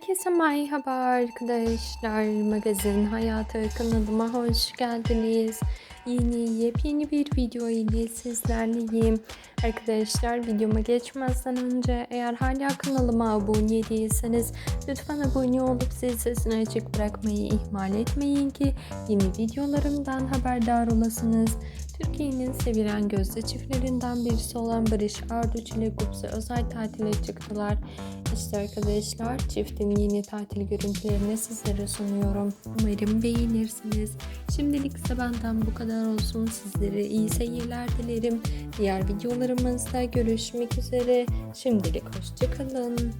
Herkese merhaba arkadaşlar. Magazin Hayatı kanalıma hoş geldiniz. Yeni yepyeni bir video ile sizlerleyim. Arkadaşlar videoma geçmezden önce eğer hala kanalıma abone değilseniz lütfen abone olup zil sesini açık bırakmayı ihmal etmeyin ki yeni videolarımdan haberdar olasınız. Türkiye'nin sevilen gözde çiftlerinden birisi olan Barış Arduç ile Gupse özel tatile çıktılar. İşte arkadaşlar çiftin yeni tatil görüntülerini sizlere sunuyorum. Umarım beğenirsiniz. Şimdilik ise benden bu kadar olsun. Sizlere iyi seyirler dilerim. Diğer videolarımızda görüşmek üzere. Şimdilik hoşçakalın.